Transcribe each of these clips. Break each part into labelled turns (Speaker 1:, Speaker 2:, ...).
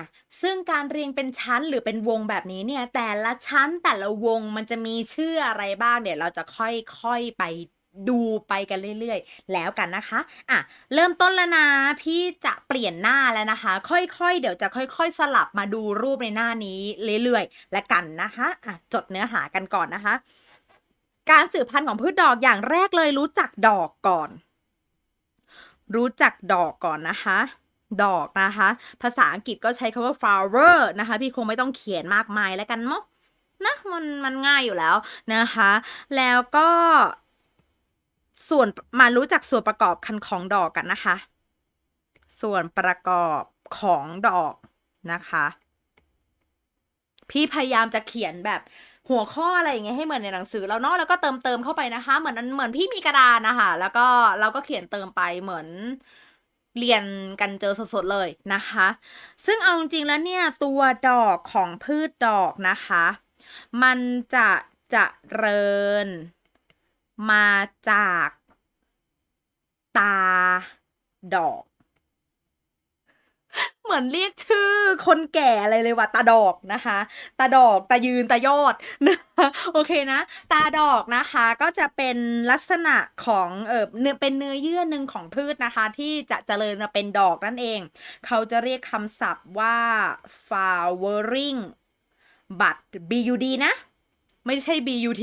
Speaker 1: ะซึ่งการเรียงเป็นชั้นหรือเป็นวงแบบนี้เนี่ย แต่ละชั้นแต่ละวงมันจะมีชื่ออะไรบ้างเดี๋ยวเราจะค่อยๆไปดูไปกันเรื่อยๆ แล้วกันนะคะ อะ เริ่มต้นแล้วนะ พี่จะเปลี่ยนหน้าแล้วนะคะ ค่อยๆ เดี๋ยวจะค่อยๆ สลับมาดูรูปในหน้านี้เรื่อยๆ และกันนะคะ อะ จดเนื้อหากันก่อนนะคะ การสืบพันธุ์ของพืชดอกอย่างแรกเลยรู้จักดอกก่อน รู้จักดอกก่อนนะคะ ดอกนะคะ ภาษาอังกฤษก็ใช้คำว่า flower นะคะ พี่คงไม่ต้องเขียนมากมายแล้วกันเนาะนะมันมันง่ายอยู่แล้วนะคะ แล้วก็ส่วนมารู้จักส่วนประกอบคันของดอกกันนะคะ ส่วนประกอบของดอกนะคะ พี่พยายามจะเขียนแบบหัวข้ออะไรอย่างเงี้ยให้เหมือนในหนังสือแล้วเนาะแล้วก็เติมเติมเข้าไปนะคะ เหมือนเหมือนพี่มีกระดานนะคะแล้วก็เราก็เขียนเติมไปเหมือน เรียนกันเจอสดๆเลยนะคะ ซึ่งเอาจริงๆแล้วเนี่ยตัวดอกของพืชดอกนะคะ มันจะเจะเริญ มาจาก ตา ดอก เหมือนเรียกชื่อคนแก่อะไรเลยว่ะตาดอกนะคะ ตาดอกตายืนตายอดนะคะโอเคนะ ตาดอกนะคะก็จะเป็นลักษณะของเออเนื้อเป็นเนื้อเยื่อหนึ่งของพืชนะคะ ที่จะเจริญมาเป็นดอกนั่นเอง เขาจะเรียกคำศัพท์ว่า flowering bud bud นะ ไม่ใช่ butt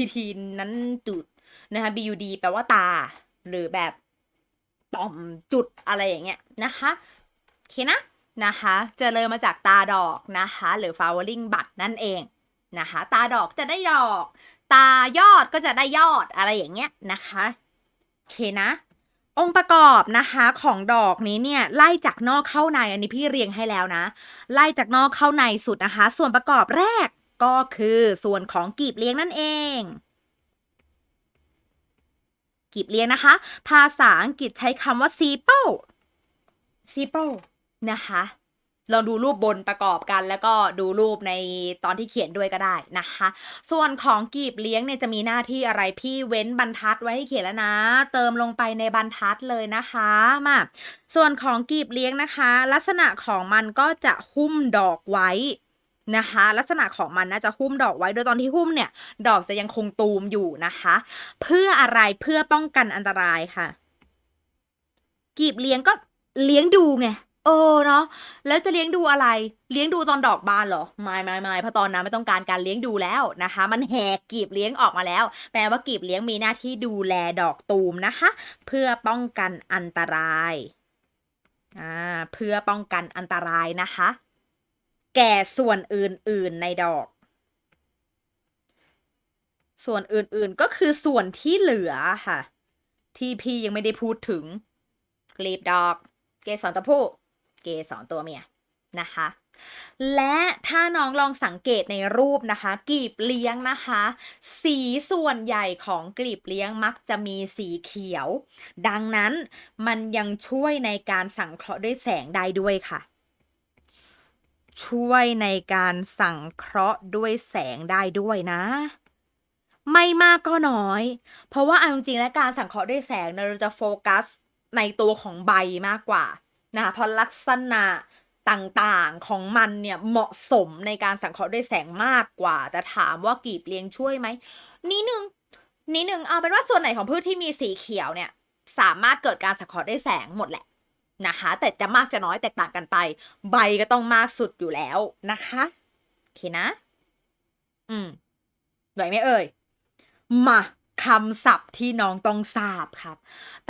Speaker 1: นั้นจุดนะคะ bud แปลว่าตา หรือแบบต่อมจุดอะไรอย่างเงี้ยนะคะโอเคนะ นะคะเจริญมาจากตาดอกนะคะ หรือ flowering bud นั่นเองนะคะ ตาดอกจะได้ดอก ตายอดก็จะได้ยอดอะไรอย่างเงี้ยนะคะโอเคนะ องค์ประกอบนะคะของดอกนี้เนี่ยไล่จากนอกเข้าในอันนี้พี่เรียงให้แล้วนะ ไล่จากนอกเข้าในสุดนะคะ ส่วนประกอบแรกก็คือส่วนของกีบเลี้ยงนั่นเองกีบเลี้ยงนะคะ ภาษาอังกฤษใช้คำว่า sepal sepal นะคะ ลองดูรูปบนประกอบกัน แล้วก็ดูรูปในตอนที่เขียนด้วยก็ได้นะคะ ส่วนของกีบเลี้ยงเนี่ยจะมีหน้าที่อะไรพี่เว้นบรรทัดไว้ให้เขียนแล้วนะ เติมลงไปในบรรทัดเลยนะคะมาส่วนของกีบเลี้ยงนะคะ ลักษณะของมันก็จะหุ้มดอกไว้นะคะ ลักษณะของมันนะจะหุ้มดอกไว้โดยตอนที่หุ้มเนี่ย ดอกจะยังคงตูมอยู่นะคะ เพื่ออะไรเพื่อป้องกันอันตรายค่ะ กีบเลี้ยงก็เลี้ยงดูไง เออเนาะแล้วจะเลี้ยงดูอะไร เลี้ยงดูตอนดอกบานเหรอ ไม่ไม่ไม่เพราะตอนนั้นไม่ต้องการการเลี้ยงดูแล้วนะคะ มันแหกกีบเลี้ยงออกมาแล้ว แปลว่ากีบเลี้ยงมีหน้าที่ดูแลดอกตูมนะคะ เพื่อป้องกันอันตรายอ่าเพื่อป้องกันอันตรายนะคะ แก่ส่วนอื่นๆในดอก ส่วนอื่นๆก็คือส่วนที่เหลือค่ะ ที่พี่ยังไม่ได้พูดถึงกลีบดอก เกสรตัวผู้ เกสรตัวเมียนะคะ และถ้าน้องลองสังเกตในรูปนะคะกลีบเลี้ยงนะคะ สีส่วนใหญ่ของกลีบเลี้ยงมักจะมีสีเขียว ดังนั้นมันยังช่วยในการสังเคราะห์ด้วยแสงได้ด้วยค่ะ ช่วยในการสังเคราะห์ด้วยแสงได้ด้วยนะไม่มากก็น้อย เพราะว่าเอาจริงๆแล้วการสังเคราะห์ด้วยแสงเราจะโฟกัสในตัวของใบมากกว่า นะคะเพราะลักษณะต่างๆของมันเนี่ยเหมาะสมในการสังเคราะห์ด้วยแสงมากกว่า แต่ถามว่ากีบเลี้ยงช่วยไหมนิดนึงนิดนึงเอาเป็นว่าส่วนไหนของพืชที่มีสีเขียวเนี่ยสามารถเกิดการสังเคราะห์ด้วยแสงหมดแหละนะคะ แต่จะมากจะน้อยแตกต่างกันไป ใบก็ต้องมากสุดอยู่แล้วนะคะโอเคนะ อืมไหวไหมเอ่ยมา คำศัพท์ที่น้องต้องทราบครับ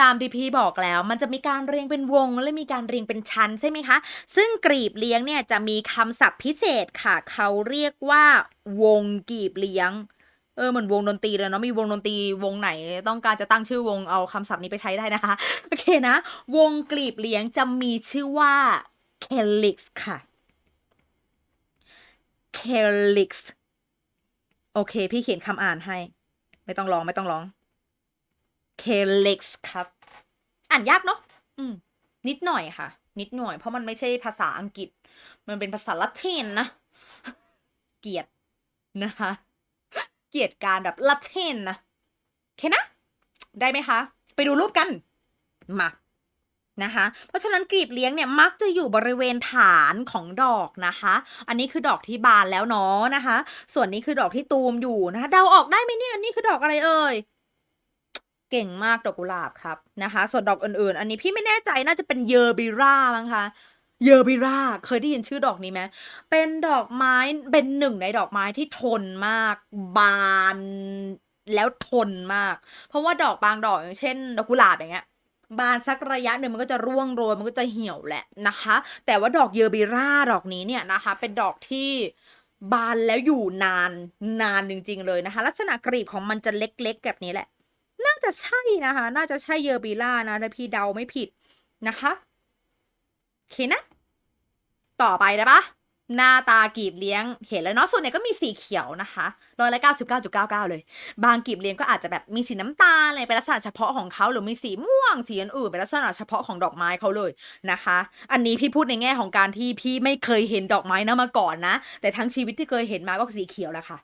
Speaker 1: ตามที่พี่บอกแล้วมันจะมีการเรียงเป็นวง และมีการเรียงเป็นชั้นใช่ไหมคะ ซึ่งกรีบเลี้ยงเนี่ยจะมีคำศัพท์พิเศษค่ะ เขาเรียกว่าวงกรีบเลี้ยงเออเหมือนวงดนตรีเลยเนาะมีวงดนตรีวงไหนต้องการจะตั้งชื่อวงเอาคำศัพท์นี้ไปใช้ได้นะคะ โอเคนะ วงกรีบเลี้ยงจะมีชื่อว่า calyx ค่ะ calyx โอเค พี่เขียนคำอ่านให้ ไม่ต้องร้องไม่ต้องร้องเคเล็กส์ครับ อ่านยากเนาะอืม นิดหน่อยค่ะ นิดหน่อยเพราะมันไม่ใช่ภาษาอังกฤษ มันเป็นภาษาละตินนะ เกลียดนะคะ เกลียดการแบบละตินนะ เคนะ ได้ไหมคะ ไปดูรูปกัน มา นะคะ เพราะฉะนั้นกลีบเลี้ยงเนี่ยมักจะอยู่บริเวณฐานของดอกนะคะ อันนี้คือดอกที่บานแล้วเนาะนะคะ ส่วนนี้คือดอกที่ตูมอยู่นะคะเดาออกได้ไหมเนี่ยอันนี้คือดอกอะไรเอ่ยเก่งมากดอกกุหลาบครับนะคะ ส่วนดอกอื่นๆ อันนี้พี่ไม่แน่ใจน่าจะเป็นเยอร์บิรามั้งคะเยอร์บิราเคยได้ยินชื่อดอกนี้ไหมเป็นดอกไม้เป็นหนึ่งในดอกไม้ที่ทนมาก บานแล้วทนมาก เพราะว่าดอกบางดอกอย่างเช่น ดอกกุหลาบอย่างเงี้ย บานสักระยะหนึ่งมันก็จะร่วงโรยมันก็จะเหี่ยวแหละนะคะ แต่ว่าดอกเยอร์บิราดอกนี้เนี่ยนะคะ เป็นดอกที่บานแล้วอยู่นานนานจริงๆเลยนะคะ ลักษณะกลีบของมันจะเล็กๆแบบนี้แหละ น่าจะใช่นะคะ น่าจะใช่เยอร์บิรานะถ้าพี่เดาไม่ผิดนะคะโอเคนะ ต่อไปได้ปะ หน้าตากีบเลี้ยงเห็นแล้วเนาะส่วนใหญ่ก็มีสีเขียวนะคะร้อยละเก้าสิบเก้าจุดเก้าเก้าเลย บางกีบเลี้ยงก็อาจจะแบบมีสีน้ำตาลอะไรเป็นลักษณะเฉพาะของเขาหรือมีสีม่วงสีอื่นๆเป็นลักษณะเฉพาะของดอกไม้เขาเลยนะคะ อันนี้พี่พูดในแง่ของการที่พี่ไม่เคยเห็นดอกไม้นะมาก่อนนะ แต่ทั้งชีวิตที่เคยเห็นมาก็สีเขียวแหละค่ะ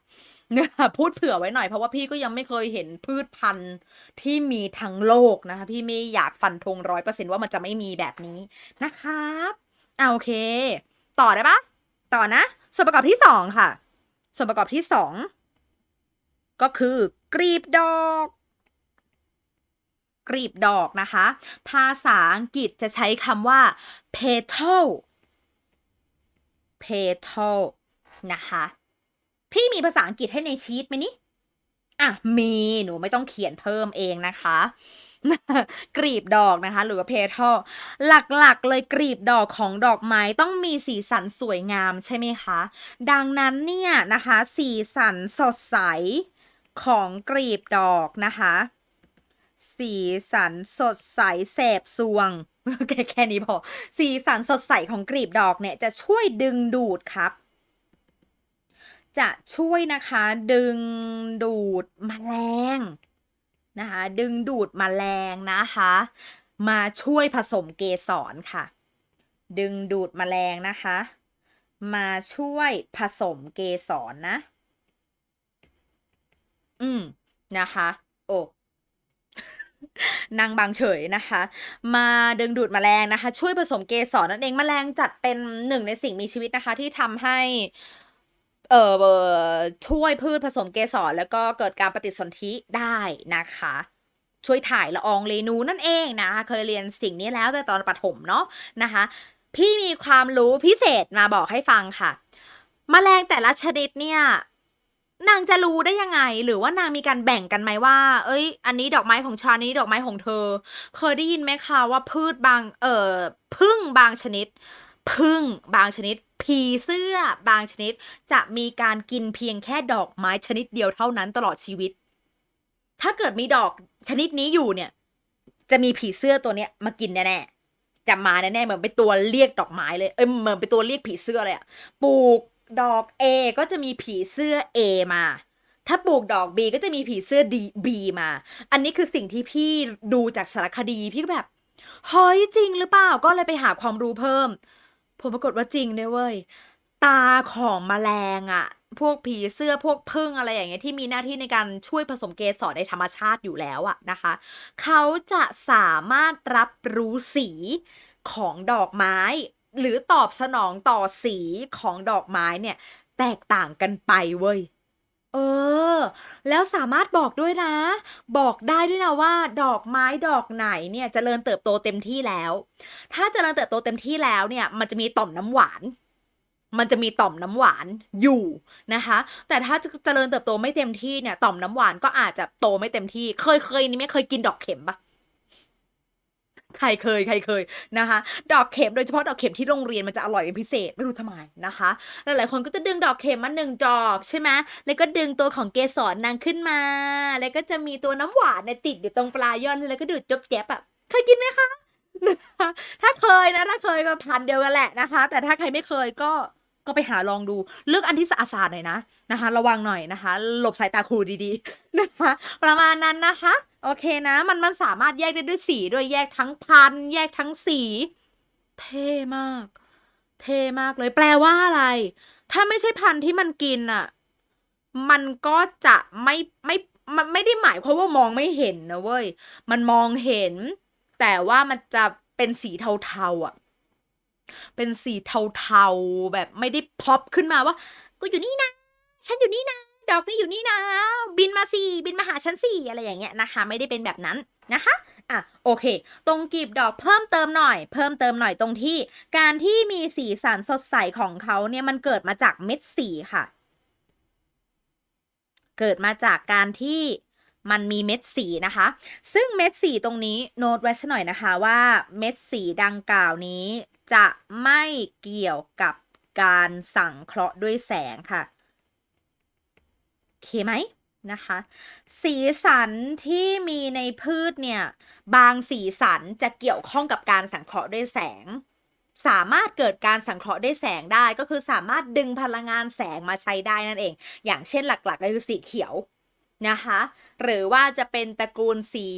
Speaker 1: เนี่ยพูดเผื่อไว้หน่อยเพราะว่าพี่ก็ยังไม่เคยเห็นพืชพันธุ์ที่มีทั้งโลกนะคะ พี่ไม่อยากฟันธงร้อยเปอร์เซ็นต์ว่ามันจะไม่มีแบบนี้นะครับอ่าโอเค ต่อได้ปะ ต่อนะ ส่วนประกอบที่สองค่ะ ส่วนประกอบที่สองก็คือกรีบดอกกรีบดอกนะคะ ภาษาอังกฤษจะใช้คำว่า petal petal นะคะ พี่มีภาษาอังกฤษให้ในชีตไหมนี่ อะ มี หนูไม่ต้องเขียนเพิ่มเองนะคะ กรีบดอกนะคะ หรือว่าเพทลหลักๆ เลยกรีบดอกของดอกไม้ต้องมีสีสันสวยงามใช่ไหมคะ ดังนั้นเนี่ยนะคะ สีสันสดใสของกรีบดอกนะคะ สีสันสดใสแสบสวงแค่แค่นี้พอ สีสันสดใสของกรีบดอกเนี่ยจะช่วยดึงดูดครับ จะช่วยนะคะดึงดูดแมลง นะคะดึงดูดแมลงนะคะ มาช่วยผสมเกสรค่ะ ดึงดูดแมลงนะคะ มาช่วยผสมเกสรนะ อืมนะคะโอ้นางบางเฉยนะคะ มาดึงดูดแมลงนะคะ ช่วยผสมเกสรนั่นเองแมลงจัดเป็นหนึ่งในสิ่งมีชีวิตนะคะ ที่ทำให้ เอ่อช่วยพืชผสมเกสรแล้วก็เกิดการปฏิสนธิได้นะคะ ช่วยถ่ายละอองเรนูนั่นเองนะคะ เคยเรียนสิ่งนี้แล้วแต่ตอนประถมเนาะนะคะ พี่มีความรู้พิเศษมาบอกให้ฟังค่ะแมลงแต่ละชนิดเนี่ยนางจะรู้ได้ยังไง หรือว่านางมีการแบ่งกันไหมว่า เอ้ย อันนี้ดอกไม้ของฉันนี้ดอกไม้ของเธอ เคยได้ยินไหมคะว่าพืชบาง เอ่อพึ่งบางชนิดพึ่งบางชนิด ผีเสื้อบางชนิด จะมีการกินเพียงแค่ดอกไม้ชนิดเดียวเท่านั้นตลอดชีวิต ถ้าเกิดมีดอกชนิดนี้อยู่เนี่ย จะมีผีเสื้อตัวเนี้ยมากินแน่ๆจะมาแน่ๆเหมือนเป็นตัวเรียกดอกไม้เลยเอ้ยเหมือนเป็นตัวเรียกผีเสื้อเลยอะปลูกดอก A ก็จะมีผีเสื้อ A มา ถ้าปลูกดอก B ก็จะมีผีเสื้อ D B มา อันนี้คือสิ่งที่พี่ดูจากสารคดีพี่ก็แบบเฮ้ยจริงหรือเปล่าก็เลยไปหาความรู้เพิ่ม ผลปรากฏว่าจริงด้วยเว้ย ตาของแมลงอะพวกผีเสื้อพวกพึ่งอะไรอย่างเงี้ยที่มีหน้าที่ในการช่วยผสมเกสรในธรรมชาติอยู่แล้วอะนะคะ เขาจะสามารถรับรู้สีของดอกไม้ หรือตอบสนองต่อสีของดอกไม้เนี่ย แตกต่างกันไปเว้ย เออ แล้วสามารถบอกด้วยนะ บอกได้ด้วยนะว่า ดอกไม้ดอกไหนเนี่ยจเจริญเติบโตเต็มที่แล้ว ถ้าเจริญเติบโตเต็มที่แล้วเนี่ย มันจะมีต่อมน้ำหวาน มันจะมีต่อมน้ำหวานอยู่นะคะ แต่ถ้าจเจริญเติบโตไม่เต็มที่เนี่ย ต่อมน้ำหวานก็อาจจะโตไม่เต็มที่ เคยเคยนี่ไม่เคยกินดอกเข็มปะ ใครเคยใครเคยนะคะ ดอกเข็มโดยเฉพาะดอกเข็มที่โรงเรียนมันจะอร่อยเป็นพิเศษไม่รู้ทำไมนะคะ หลายๆคนก็จะดึงดอกเข็มมาหนึ่งดอกใช่ไหมแล้วก็ดึงตัวของเกสรนางขึ้นมา แล้วก็จะมีตัวน้ำหวานเนี่ยติดอยู่ตรงปลายยอดแล้วก็ดูดจบแจ๊บอะเคยกินไหมคะนะคะถ้าเคยนะถ้าเคยก็พันเดียวกันแหละนะคะ แต่ถ้าใครไม่เคยก็ ก็ไปหาลองดู เลือกอันที่สะอาดๆหน่อยนะนะคะ ระวังหน่อยนะคะ หลบสายตาครูดีๆนะคะ ประมาณนั้นนะคะ โอเคนะมันมันสามารถแยกได้ด้วยสีด้วยแยกทั้งพัน แยกทั้งสี เท่มาก เท่มากเลยแปลว่าอะไร ถ้าไม่ใช่พันที่มันกินอะมันก็จะไม่ไม่มันไม่ได้หมายความว่ามองไม่เห็นนะเว้ย มันมองเห็น แต่ว่ามันจะเป็นสีเทาๆอะ เป็นสีเทาๆแบบไม่ได้พอปขึ้นมาว่า กูอยู่นี่นะ ฉันอยู่นี่นะ ดอกนี่อยู่นี่นะ บินมาสิบินมาหาฉันสิอะไรอย่างเงี้ยนะคะ ไม่ได้เป็นแบบนั้นนะคะอะโอเค ตรงกีบดอกเพิ่มเติมหน่อย เพิ่มเติมหน่อยตรงที่ การที่มีสีสันสดใสของเขาเนี่ยมันเกิดมาจากเม็ดสีค่ะ เกิดมาจากการที่มันมีเม็ดสีนะคะ ซึ่งเม็ดสีตรงนี้โน้ตไว้สักหน่อยนะคะว่าเม็ดสีดังกล่าวนี้ จะไม่เกี่ยวกับการสังเคราะห์ด้วยแสงค่ะโอเคไหมนะคะ สีสันที่มีในพืชเนี่ย บางสีสันจะเกี่ยวข้องกับการสังเคราะห์ด้วยแสง สามารถเกิดการสังเคราะห์ด้วยแสงได้ก็คือสามารถดึงพลังงานแสงมาใช้ได้นั่นเอง อย่างเช่นหลักๆก็คือสีเขียวนะคะ หรือว่าจะเป็นตระกูลสี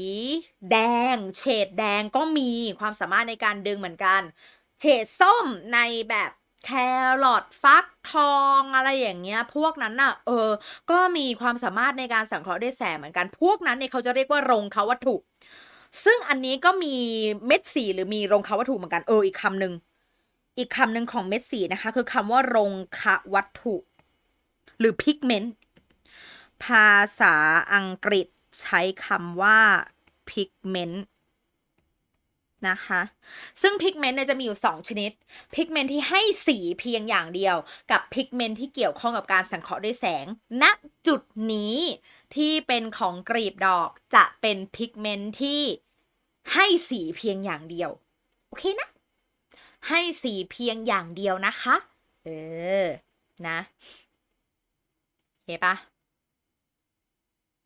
Speaker 1: แดง เฉดแดงก็มีความสามารถในการดึงเหมือนกัน เฉดส้มในแบบแครอทฟักทองอะไรอย่างเงี้ย พวกนั้นน่ะ เออ ก็มีความสามารถในการสังเคราะห์ด้วยแสงเหมือนกันพวกนั้นเนี่ยเขาจะเรียกว่าโรงเขาวัตถุ ซึ่งอันนี้ก็มีเม็ดสีหรือมีโรงเขาวัตถุเหมือนกันเอออีกคำหนึ่งอีกคำหนึ่งของเม็ดสีนะคะ คือคำว่าโรงคะวัตถุ หรือพิกเมนต์ภาษาอังกฤษใช้คำว่า pigment นะคะ ซึ่งพิกเมนต์เนี่ยจะมีอยู่ 2 ชนิด พิกเมนต์ที่ให้สีเพียงอย่างเดียว กับพิกเมนต์ที่เกี่ยวข้องกับการสังเคราะห์ด้วยแสง ณ จุดนี้ที่เป็นของกรีบดอกจะเป็นพิกเมนต์ที่ให้สีเพียงอย่างเดียว โอเคนะ ให้สีเพียงอย่างเดียวนะคะ เออ นะโอเคปะ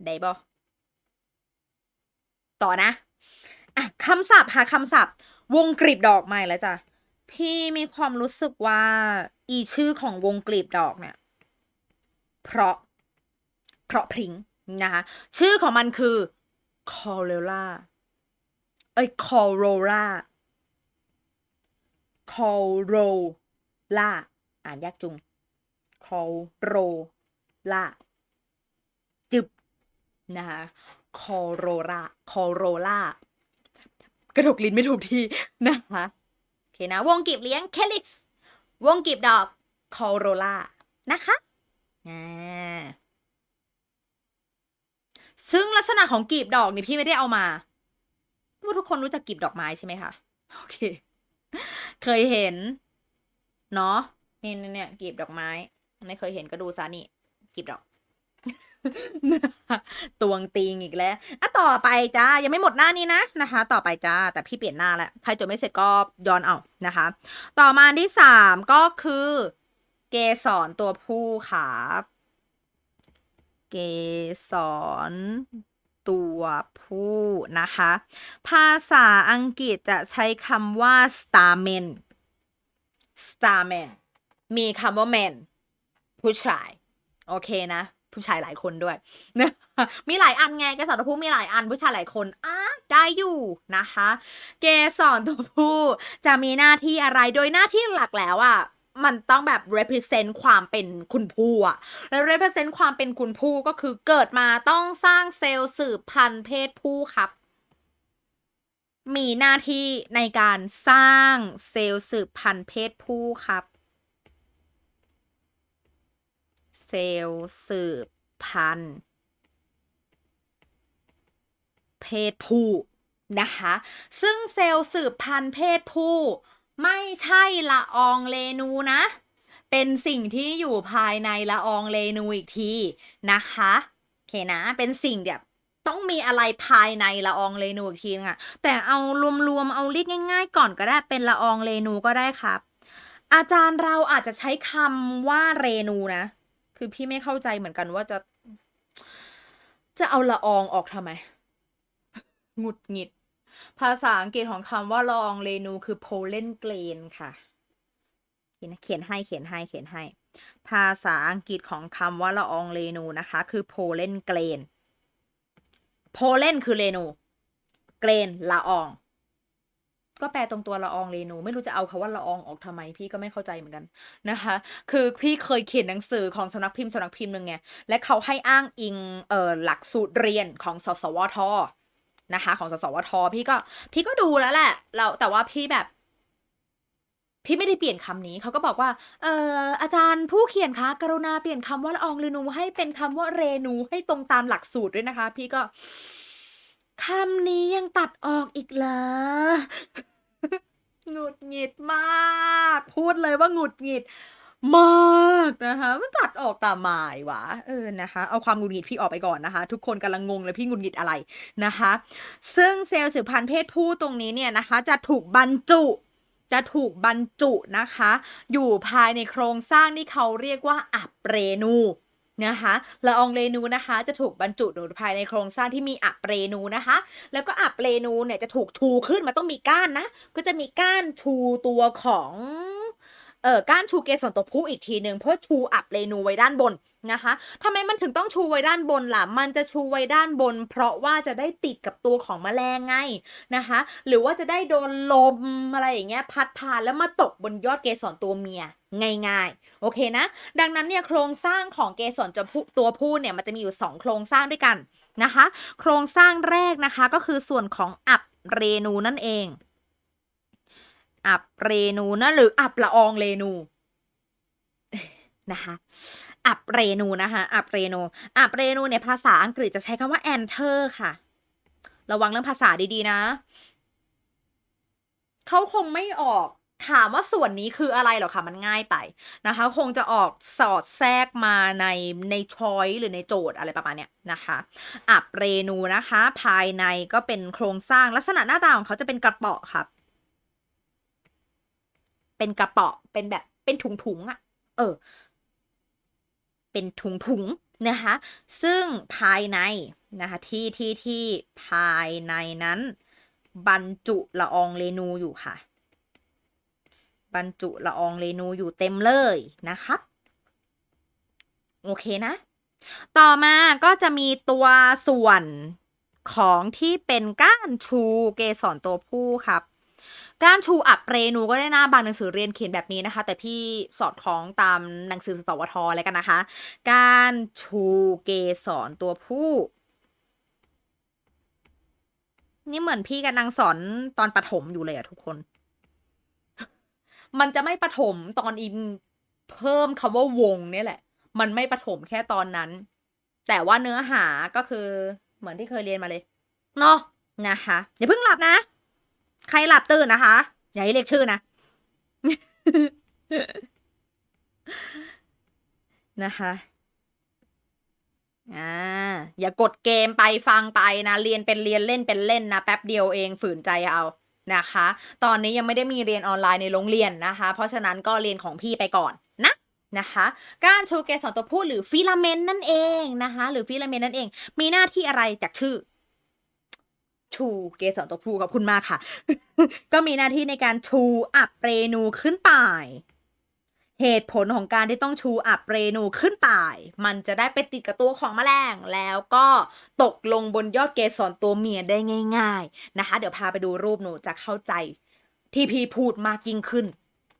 Speaker 1: ได้บอต่อนะ คำศัพท์ค่ะคำศัพท์ วงกลีบดอกใหม่แล้วจ้ะพี่มีความรู้สึกว่า อีชื่อของวงกลีบดอกเนี่ย เพราะ เพราะพริงนะคะชื่อของมันคือ c o r o l a เอ้ย c o r o l a c o r o l a อ่านยากจุง c o r o l a จึบนะคะ c o r o l a c o r o l a กระดกลิ้นไม่ถูกที่นะคะโอเคนะ วงกีบเลี้ยงเคลิสวงกีบดอกคอโรล่านะคะอ่าซึ่งลักษณะของกีบดอกนี่พี่ไม่ได้เอามาว่าทุกคนรู้จักกีบดอกไม้ใช่ไหมคะโอเค เคยเห็น เนาะนี่นี่ยเนี่ยกีบดอกไม้ ไม่เคยเห็นก็ดูซะนี่กีบดอก ตวงติงอีกแล้วอะต่อไปจ้ายังไม่หมดหน้านี้นะนะคะ ต่อไปจ้าแต่พี่เปลี่ยนหน้าแล้วใครจดไม่เสร็จก็ย้อนเอานะคะ ต่อมาที่สามก็คือ เกสรตัวผู้ครับเกสรตัวผู้นะคะ ภาษาอังกฤษจะใช้คำว่า stamen stamen มีคำว่า man ผู้ชาย โอเคนะ ผู้ชายหลายคนด้วยนะมีหลายอันไงเกสรตัวผู้มีหลายอันผู้ชายหลายคนอะได้อยู่นะคะ เกสรตัวผู้จะมีหน้าที่อะไรโดยหน้าที่หลักแล้วอะ่ะมันต้องแบบ represent ความเป็นคุณผู้อะแล้ว represent ความเป็นคุณผู้ก็คือเกิดมาต้องสร้างเซลล์สืบพันธุ์เพศผู้ครับ มีหน้าที่ในการสร้างเซลล์สืบพันธุ์เพศผู้ครับ เซลล์สืบพันธุ์เพศผู้นะคะ ซึ่งเซลล์สืบพันธุ์เพศผู้ ไม่ใช่ละอองเรนูนะ เป็นสิ่งที่อยู่ภายในละอองเรนูอีกทีนะคะโอเคนะ เป็นสิ่งแบบต้องมีอะไรภายในละอองเรนูอีกทีนึงอะแต่เอารวมๆเอาเรียกง่าย ๆ ก่อนก็ได้เป็นละอองเรนูก็ได้ครับ อาจารย์เราอาจจะใช้คำว่าเรนูนะ คือพี่ไม่เข้าใจเหมือนกันว่าจะ จะเอาละอองออกทำไมหงุดหงิด ภาษาอังกฤษของคำว่าละอองเรนูคือ pollen grain ค่ะ เขียนให้เขียนให้เขียนให้ ภาษาอังกฤษของคำว่าละอองเรนูนะคะ คือ pollen grain pollen คือเรนู grain ละออง ก็แปลตรงตัวละอองเรนู ไม่รู้จะเอาคาว่าละอองออกทำไมพี่ก็ไม่เข้าใจเหมือนกันนะคะ คือพี่เคยเขียนหนังสือของสำนักพิมพ์สำนักพิมพ์หนึ่งไงและเขาให้อ้างอิงเอ่อหลักสูตรเรียนของสสวทนะคะของสสวทพี่ก็พี่ก็ดูแล้วแหละเราแต่ว่าพี่แบบ พี่ไม่ได้เปลี่ยนคำนี้เขาก็บอกว่า เอ่ออาจารย์ผู้เขียนคะ กรุณาเปลี่ยนคำว่าละอองเรนูให้เป็นคำว่าเรนูให้ตรงตามหลักสูตรด้วยนะคะ พี่ก็ คำนี้ยังตัดออกอีกเหรอ หงุดหงิดมาก พูดเลยว่าหงุดหงิดมากนะคะมันตัดออกตามหมายวะเออนะคะ เอาความหงุดหงิดพี่ออกไปก่อนนะคะ ทุกคนกำลังงงเลยพี่หงุดหงิดอะไรนะคะ ซึ่งเซลล์สืบพันธุ์เพศผู้ตรงนี้เนี่ยนะคะ จะถูกบรรจุจะถูกบรรจุนะคะ อยู่ภายในโครงสร้างที่เขาเรียกว่าอับเรนู นะคะละอองเรนูนะคะ จะถูกบรรจุอยู่ภายในโครงสร้างที่มีอับเรนูนะคะ แล้วก็อับเรนูเนี่ยจะถูกชูขึ้นมันต้องมีก้านนะ ก็จะมีก้านชูตัวของเอ่อก้านชูเกสรตัวผู้อีกทีหนึ่งเพื่อชูอับเรนูไว้ด้านบนนะคะทำไมมันถึงต้องชูไว้ด้านบนล่ะ มันจะชูไว้ด้านบน เพราะว่าจะได้ติดกับตัวของแมลงไงนะคะ หรือว่าจะได้โดนลมอะไรอย่างเงี้ยพัดผ่านแล้วมาตกบนยอดเกสรตัวเมีย ง่ายๆ โอเคนะ ดังนั้นเนี่ยโครงสร้างของเกสรจะพูตัวผู้เนี่ยมันจะมีอยู่ 2 โครงสร้างด้วยกันนะคะ โครงสร้างแรกนะคะก็คือส่วนของอับเรนูนั่นเอง อับเรนูนะหรืออับละอองเรนูนะคะอับเรนูนะคะอับเรนูอับเรนูเนี่ยภาษาอังกฤษจะใช้คำว่า enter ค่ะ ระวังเรื่องภาษาดีๆนะ เขาคงไม่ออก ถามว่าส่วนนี้คืออะไรหรอคะมันง่ายไปนะคะ คงจะออกสอดแทรกมาในในช้อยหรือในโจทย์อะไรประมาณเนี้ยนะคะอับเรนูนะคะ ภายในก็เป็นโครงสร้างลักษณะหน้าตาของเขาจะเป็นกระเป๋อครับ เป็นกระเป๋อเป็นแบบเป็นถุงๆอะ่ะเออ เป็นถุงๆนะคะ ซึ่งภายในนะคะที่ที่ที่ภายในนั้น บรรจุละอองเรนูอยู่ค่ะ บรรจุละอองเรนูอยู่เต็มเลยนะครับ โอเคนะ ต่อมาก็จะมีตัวส่วนของที่เป็นก้านชูเกสรตัวผู้ครับก้านชูอับเรนูก็ได้หน้าบางหนังสือเรียนเขียนแบบนี้นะคะ แต่พี่สอดคล้องตามหนังสือสวทอะไรกันนะคะ ก้านชูเกสรตัวผู้ นี่เหมือนพี่กำลังสอนตอนประถมอยู่เลยอะทุกคน มันจะไม่ประถมตอนอินเพิ่มคำว่าวงเนี่ยแหละ มันไม่ประถมแค่ตอนนั้น แต่ว่าเนื้อหาก็คือเหมือนที่เคยเรียนมาเลยเนาะนะคะอย่าเพิ่งหลับนะ ใครหลับตื่นนะคะ อย่าให้เรียกชื่อนะนะคะอ่าอย่ากดเกมไปฟังไปนะ เรียนเป็นเรียนเล่นเป็นเล่นนะ แป๊บเดียวเองฝืนใจเอา นะคะ ตอนนี้ยังไม่ได้มีเรียนออนไลน์ในโรงเรียนนะคะ เพราะฉะนั้นก็เรียนของพี่ไปก่อนนะนะคะก้านชูเกสรตัวผู้หรือฟิลาเมนต์นั่นเองนะคะ หรือฟิลาเมนต์นั่นเอง มีหน้าที่อะไรจากชื่อ ชูเกสรตัวผู้ขอบคุณมากค่ะ ก็มีหน้าที่ในการชูอับเรนูขึ้นไป เหตุผลของการที่ต้องชูอับเรนูขึ้นไป มันจะได้ไปติดกับตัวของแมลง แล้วก็ตกลงบนยอดเกสรตัวเมียได้ง่าย ๆนะคะ เดี๋ยวพาไปดูรูปหนูจะเข้าใจที่พีพูดมากยิ่งขึ้น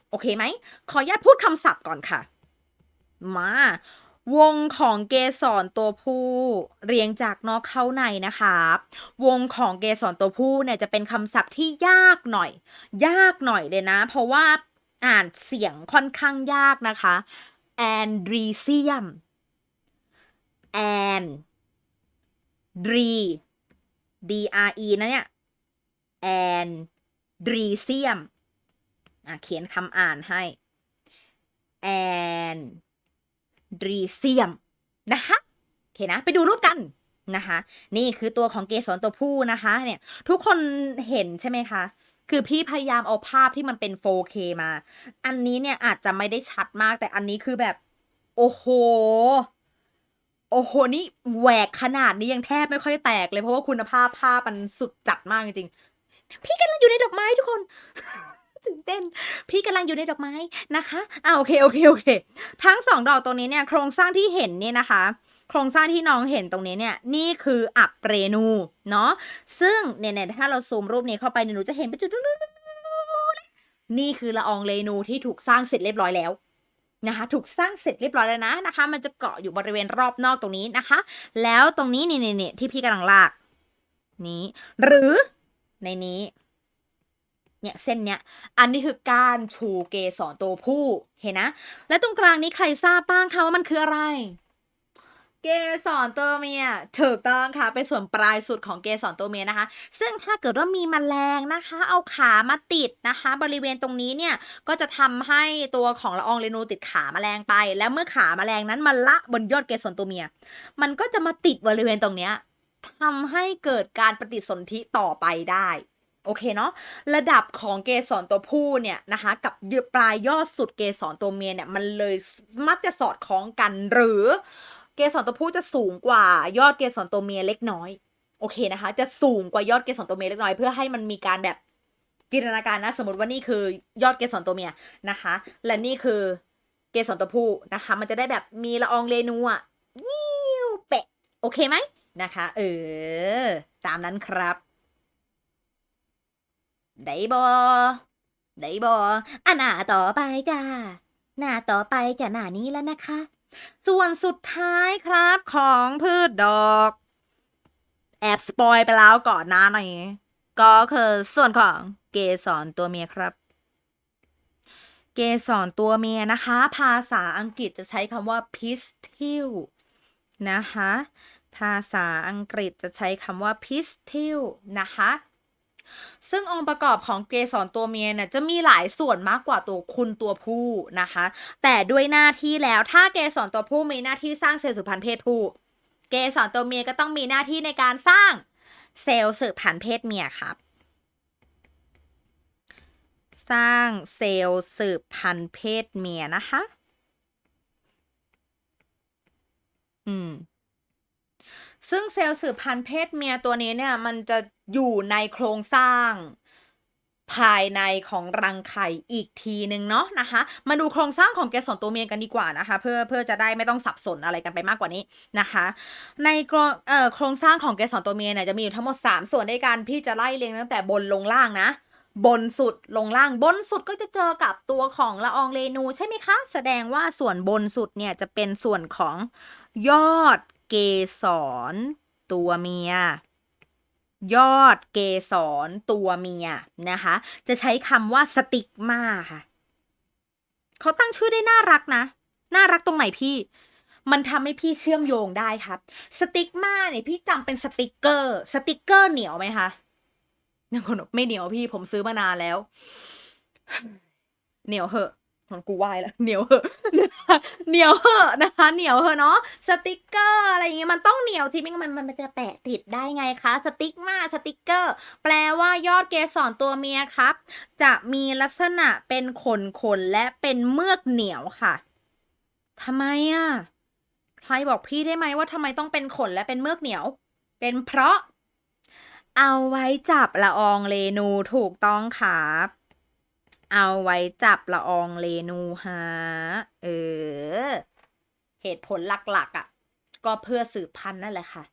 Speaker 1: โอเคไหม ขออนุญาตพูดคำศัพท์ก่อนค่ะ มา วงของเกสรตัวผู้เรียงจากนอกเข้าในนะคะวงของเกสรตัวผู้เนี่ยจะเป็นคำศัพท์ที่ยากหน่อย ยากหน่อยเลยนะ เพราะว่า อ่านเสียงค่อนข้างยากนะคะ andresium and dre d r e นะเนี่ย andresium อะเขียนคำอ่านให้ andresium นะคะโอเคนะ ไปดูรูปกันนะคะ นี่คือตัวของเกสรตัวผู้นะคะ เนี่ย ทุกคนเห็นใช่ไหมคะ คือพี่พยายามเอาภาพที่มันเป็น 4K มา อันนี้เนี่ยอาจจะไม่ได้ชัดมาก แต่อันนี้คือแบบ โอ้โห โอ้โห นี่แหวกขนาดนี้ยังแทบไม่ค่อยแตกเลยเพราะว่าคุณภาพภาพมันสุดจัดมากจริงๆ พี่กำลังอยู่ในดอกไม้ทุกคนตื่นเต้น พี่กำลังอยู่ในดอกไม้นะคะอ่าโอเคโอเคโอเค ทั้งสองดอกตรงนี้เนี่ยโครงสร้างที่เห็นเนี่ยนะคะ โครงสร้างที่น้องเห็นตรงนี้เนี่ยนี่คืออับเรนูเนาะซึ่งเนี่ยเนี่ยถ้าเราซูมรูปนี้เข้าไปเนี่ยหนูจะเห็นเป็นจุดนี่คือละอองเรนูที่ถูกสร้างเสร็จเรียบร้อยแล้วนะคะถูกสร้างเสร็จเรียบร้อยแล้วนะนะคะ มันจะเกาะอยู่บริเวณรอบนอกตรงนี้นะคะ แล้วตรงนี้นี่นี่นี่ที่พี่กำลังลาก นี้ หรือในนี้เนี่ยเส้นเนี้ย อันนี้คือกานชูเกสรตัวผู้เห็นนะ และตรงกลางนี้ใครทราบบ้างคะว่ามันคืออะไร เกสรตัวเมียถูกต้องค่ะ เป็นส่วนปลายสุดของเกสรตัวเมียนะคะ ซึ่งถ้าเกิดว่ามีแมลงนะคะ เอาขามาติดนะคะ บริเวณตรงนี้เนี่ยก็จะทำให้ตัวของละอองเรนูติดขามแมลงไป แล้วเมื่อขาแมลงนั้นมาละบนยอดเกสรตัวเมีย มันก็จะมาติดบริเวณตรงเนี้ยทำให้เกิดการปฏิสนธิต่อไปได้โอเคเนาะระดับของเกสรตัวผู้เนี่ยนะคะกับปลายยอดสุดเกสรตัวเมียเนี่ยมันเลยมักจะสอดคล้องกันหรือ เกสรตัวผู้จะสูงกว่ายอดเกสรตัวเมียเล็กน้อย โอเคนะคะ จะสูงกว่ายอดเกสรตัวเมียเล็กน้อยเพื่อให้มันมีการแบบจินตนาการนะ สมมติว่านี่คือยอดเกสรตัวเมียนะคะ และนี่คือเกสรตัวผู้นะคะ มันจะได้แบบมีละอองเรนูอะวิวเปะโอเคไหมนะคะ เออ ตามนั้นครับได้บอได้บออะหน้าต่อไปจ้าหน้าต่อไปจะหน้านี้แล้วนะคะ ส่วนสุดท้ายครับของพืชดอก แอบสปอยไปแล้วก่อนหน้านี้ก็คือส่วนของเกสรตัวเมียครับ เกสรตัวเมียนะคะ ภาษาอังกฤษจะใช้คำว่า pistil นะคะ ภาษาอังกฤษจะใช้คำว่า pistil นะคะ ซึ่งองค์ประกอบของเกสรตัวเมียเนี่ยจะมีหลายส่วนมากกว่าตัวคุณตัวผู้นะคะ แต่ด้วยหน้าที่แล้วถ้าเกสรตัวผู้มีหน้าที่สร้างเซลล์สืบพันธุ์เพศผู้ เกสรตัวเมียก็ต้องมีหน้าที่ในการสร้างเซลล์สืบพันธุ์เพศเมียครับ สร้างเซลล์สืบพันธุ์เพศเมียนะคะ อืม ซึ่งเซลล์สืบพันธุ์เพศเมียตัวนี้เนี่ย มันจะอยู่ในโครงสร้างภายในของรังไข่อีกทีหนึ่งเนาะนะคะ มาดูโครงสร้างของเกสรตัวเมียกันดีกว่านะคะ เพื่อเพื่อจะได้ไม่ต้องสับสนอะไรกันไปมากกว่านี้นะคะ ในโครงเอ่อโครงสร้างของเกสรตัวเมียเนี่ยจะมีอยู่ทั้งหมด 3 ส่วนด้วยกันพี่จะไล่เรียงตั้งแต่บนลงล่างนะ บนสุดลงล่างบนสุดก็จะเจอกับตัวของละอองเรนูใช่ไหมคะ แสดงว่าส่วนบนสุดเนี่ยจะเป็นส่วนของยอด เกสรตัวเมีย ยอดเกสรตัวเมียนะคะ จะใช้คำว่าสติกมาค่ะ เขาตั้งชื่อได้น่ารักนะ น่ารักตรงไหนพี่ มันทำให้พี่เชื่อมโยงได้ครับ สติกมาเนี่ยพี่จำเป็นสติกเกอร์ สติกเกอร์เหนียวไหมคะยังคนไม่เหนียวพี่ผมซื้อมานานแล้ว เหนียวเหอะ มันกูไหวแล้วเหนียวเหอะเหนียวเหอะนะคะ เหนียวเหอะเนาะสติกเกอร์อะไรอย่างเงี้ยมันต้องเหนียวสิไม่งั้นมันมันจะแปะติดได้ไงคะสติกมาสติกเกอร์ แปลว่ายอดเกสรตัวเมียครับ จะมีลักษณะเป็นขนขนและเป็นเมือกเหนียวค่ะทำไมอะใครบอกพี่ได้ไหมว่าทำไมต้องเป็นขนและเป็นเมือกเหนียว เป็นเพราะ เอาไว้จับละอองเรนูถูกต้องครับ เอาไว้จับละอองเรนูฮะเออ เหตุผลหลักๆอะ่ะ ก็เพื่อสืบพันธุ์นั่นแหละค่ะ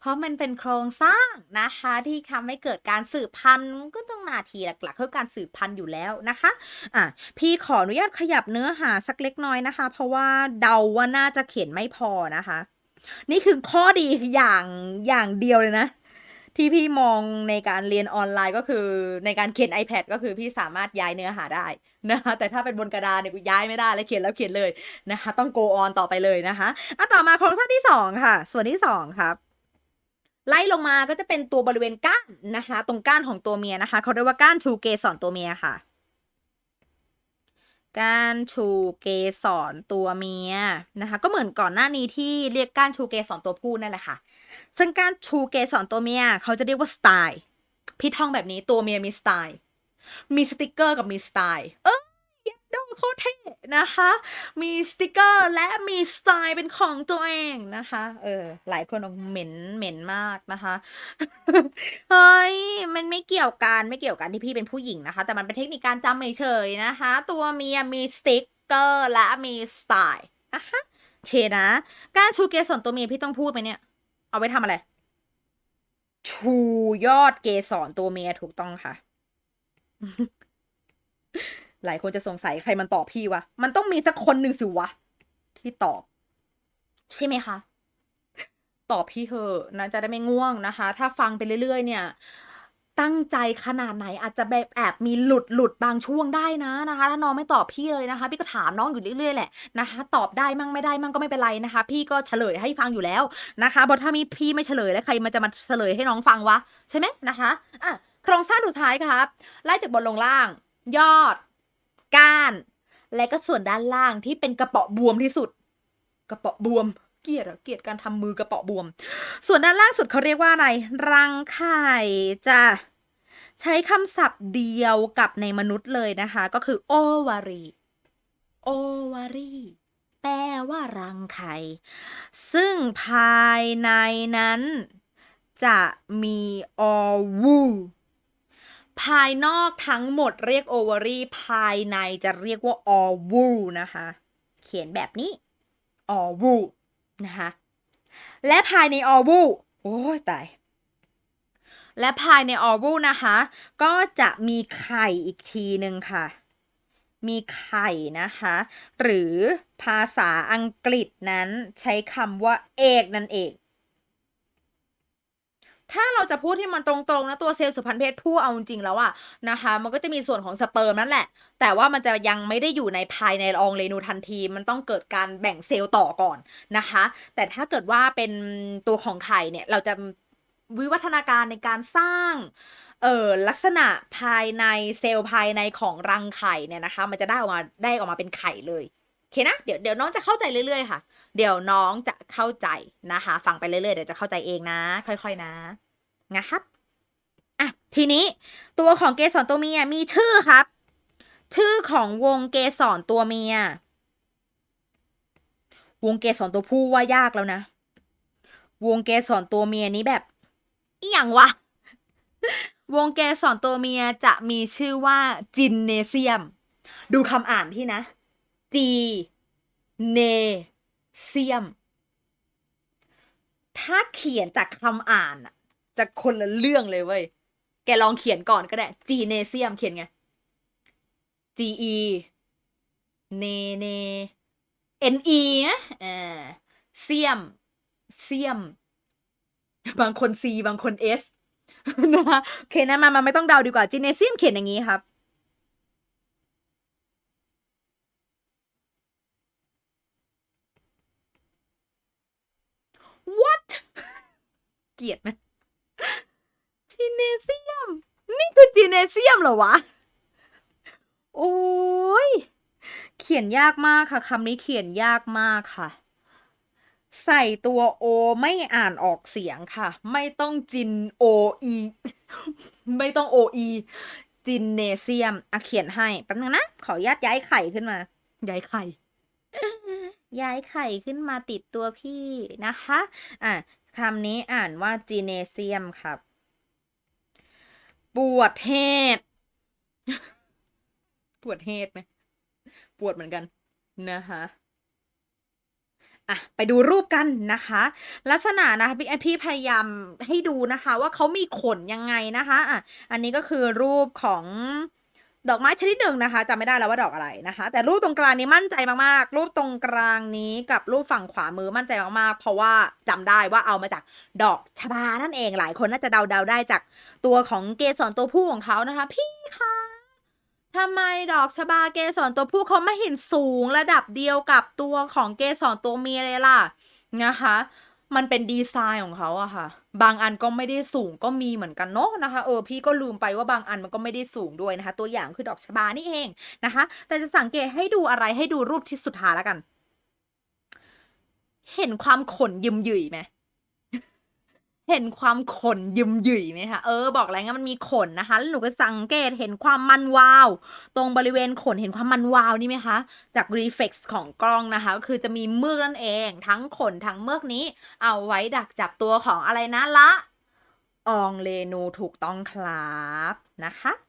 Speaker 1: เพราะมันเป็นโครงสร้างนะคะ ที่ทำให้เกิดการสืบพันธุ์ก็ต้องนาทีหลักๆคือการสืบพันธุ์อยู่แล้วนะคะ อะ พี่ขออนุญาตขยับเนื้อหาสักเล็กน้อยนะคะ เพราะว่าเดาว่าน่าจะเขียนไม่พอนะคะ นี่คือข้อดีอย่างอย่างเดียวเลยนะ ที่พี่มองในการเรียนออนไลน์ก็คือในการเขียน iPad ก็คือพี่สามารถย้ายเนื้อหาได้นะคะแต่ถ้าเป็นบนกระดานเนี่ยกูย้ายไม่ได้แล้วเขียนแล้วเขียนเลยนะคะต้อง go on ต่อไปเลยนะคะอะต่อมาโครงสร้างที่สองค่ะ ส่วนที่สองครับไล่ลงมาก็จะเป็นตัวบริเวณก้านนะคะ ตรงก้านของตัวเมียนะคะ เขาเรียกว่าก้านชูเกสรตัวเมียค่ะ ก้านชูเกสรตัวเมียนะคะ ก็เหมือนก่อนหน้านี้ที่เรียกก้านชูเกสรตัวผู้นั่นแหละค่ะ ซึ่งการชูเกสรตัวเมียเขาจะเรียกว่าสไตล์พี่ท่องแบบนี้ตัวเมียมีสไตล์ มีสติกเกอร์กับมีสไตล์เอ้ยเย็ดโดโคตรเท่นะคะ มีสติกเกอร์และมีสไตล์เป็นของตัวเองนะคะ เออ หลายคนบอกเหม็นเหม็นมากนะคะ เฮ้ย มันไม่เกี่ยวกันไม่เกี่ยวกันที่พี่เป็นผู้หญิงนะคะ แต่มันเป็นเทคนิคการจำเฉยๆนะคะ ตัวเมียมีสติกเกอร์และมีสไตล์นะคะโอเคนะ การชูเกสรตัวเมียพี่ต้องพูดไหมเนี่ย เอาไว้ทำอะไร ชูยอดเกสรตัวเมียถูกต้องค่ะ หลายคนจะสงสัยใครมันตอบพี่วะ มันต้องมีสักคนหนึ่งสิวะ ที่ตอบ ใช่ไหมคะ ตอบพี่เหอะนะจะได้ไม่ง่วงนะคะ ถ้าฟังไปเรื่อยๆเนี่ย ตั้งใจขนาดไหนอาจจะแบบแอบมีหลุดหลุดบางช่วงได้นะนะคะถ้าน้องไม่ตอบพี่เลยนะคะ พี่ก็ถามน้องอยู่เรื่อยๆแหละนะคะ ตอบได้มั่งไม่ได้มั่งก็ไม่เป็นไรนะคะ พี่ก็เฉลยให้ฟังอยู่แล้วนะคะบอกถ้ามีพี่ไม่เฉลยแล้วใครมันจะมาเฉลยให้น้องฟังวะใช่ไหมนะคะอะโครงสร้างสุดท้ายครับไล่จากบนลงล่าง ยอด ก้าน และก็ส่วนด้านล่างที่เป็นกระเปาะบวมที่สุด กระเปาะบวม เกลียดอะเกลียดการทำมือกระเปาะบวม ส่วนด้านล่างสุดเขาเรียกว่าอะไร รังไข่จะใช้คำศัพท์เดียวกับในมนุษย์เลยนะคะ ก็คือโอวารีโอวารีแปลว่ารังไข่ ซึ่งภายในนั้น จะมีอวูภายนอกทั้งหมดเรียกโอวารีภายในจะเรียกว่าอวูนะคะ เขียนแบบนี้อวู นะคะ และภายในออบูโอ้ยตาย และภายในออบูนะคะ ก็จะมีไข่อีกทีหนึ่งค่ะ มีไข่นะคะ หรือภาษาอังกฤษนั้นใช้คำว่าเอกนั่นเอง ถ้าเราจะพูดที่มันตรงๆนะตัวเซลล์สุพรรณเพศผู้เอาจริงแล้วอะนะคะ มันก็จะมีส่วนของสเปิร์มนั่นแหละ แต่ว่ามันจะยังไม่ได้อยู่ในภายในละอองเรนูทันที มันต้องเกิดการแบ่งเซลล์ต่อก่อนนะคะ แต่ถ้าเกิดว่าเป็นตัวของไข่เนี่ยเราจะวิวัฒนาการในการสร้างเออลักษณะภายในเซลล์ภายในของรังไข่เนี่ยนะคะ มันจะได้ออกมาได้ออกมาเป็นไข่เลยโอเคนะเดี๋ยวเดี๋ยวน้องจะเข้าใจเรื่อยๆค่ะ เดี๋ยวน้องจะเข้าใจนะคะ ฟังไปเรื่อยๆเดี๋ยวจะเข้าใจเองนะ ค่อยๆนะนะครับอะทีนี้ตัวของเกสรตัวเมียมีชื่อครับ ชื่อของวงเกสรตัวเมีย วงเกสรตัวผู้ว่ายากแล้วนะ วงเกสรตัวเมียนี้แบบอีหยังวะวงเกสรตัวเมียจะมีชื่อว่าจินเนเซียม ดูคำอ่านพี่นะจีเน เซียม ถ้าเขียนจากคำอ่านอะจะคนละเรื่องเลยเว้ย แกลองเขียนก่อนก็ได้ จีเนเซียมเขียนไง G E เนเน N E นะเออเซียม เซียม บางคน C บางคน S นะคะโอเคนะมามาไม่ต้องเดาดีกว่าจีเนเซียมเขียนอย่างนี้ครับ เกลียดไหมจีเนเซียม นี่คือจีเนเซียมเหรอวะ โอ้ย เขียนยากมากค่ะคำนี้เขียนยากมากค่ะ ใส่ตัวโอไม่อ่านออกเสียงค่ะ ไม่ต้องจินโออีไม่ต้องโออีจินเนเซียมอะเขียนให้แป๊บนึงนะ ขออนุญาตย้ายไข่ขึ้นมา ย้ายไข่ ย้ายไข่ขึ้นมาติดตัวพี่นะคะ อะ คำนี้อ่านว่าจีเนเซียมครับ ปวดเหตุปวดเหตุไหมปวดเหมือนกันนะคะอะไปดูรูปกันนะคะ ลักษณะนะคะพี่พี่พยายามให้ดูนะคะ ว่าเขามีขนยังไงนะคะอะอันนี้ก็คือรูปของ ดอกไม้ชนิดหนึ่งนะคะจำไม่ได้แล้วว่าดอกอะไรนะคะ แต่รูปตรงกลางนี้มั่นใจมากๆ รูปตรงกลางนี้กับรูปฝั่งขวามือมั่นใจมากๆ เพราะว่าจำได้ว่าเอามาจากดอกชบานั่นเองหลายคนน่าจะเดาๆได้จากตัวของเกสรตัวผู้ของเขานะคะ พี่คะทำไมดอกชบาเกสรตัวผู้เขาไม่เห็นสูงระดับเดียวกับตัวของเกสรตัวเมียเลยล่ะนะคะ มันเป็นดีไซน์ของเขาอะค่ะ บางอันก็ไม่ได้สูงก็มีเหมือนกันเนาะนะคะ เออพี่ก็ลืมไปว่าบางอันมันก็ไม่ได้สูงด้วยนะคะ ตัวอย่างคือดอกชบานี่เองนะคะ แต่จะสังเกตให้ดูอะไรให้ดูรูปที่สุดท้ายแล้วกัน เห็นความขนยืมหยุ่ยไหม เห็นความขนยืมหยุ่ยไหมคะ เออ บอกแล้วไงมันมีขนนะคะแล้วหนูก็สังเกตเห็นความมันวาว ตรงบริเวณขนเห็นความมันวาวนี่ไหมคะ จากรีเฟกซ์ของกล้องนะคะ ก็คือจะมีเมือกนั่นเอง ทั้งขนทั้งเมือกนี้ เอาไว้ดักจับตัวของอะไรนะละ อองเลนูถูกต้องครับนะคะ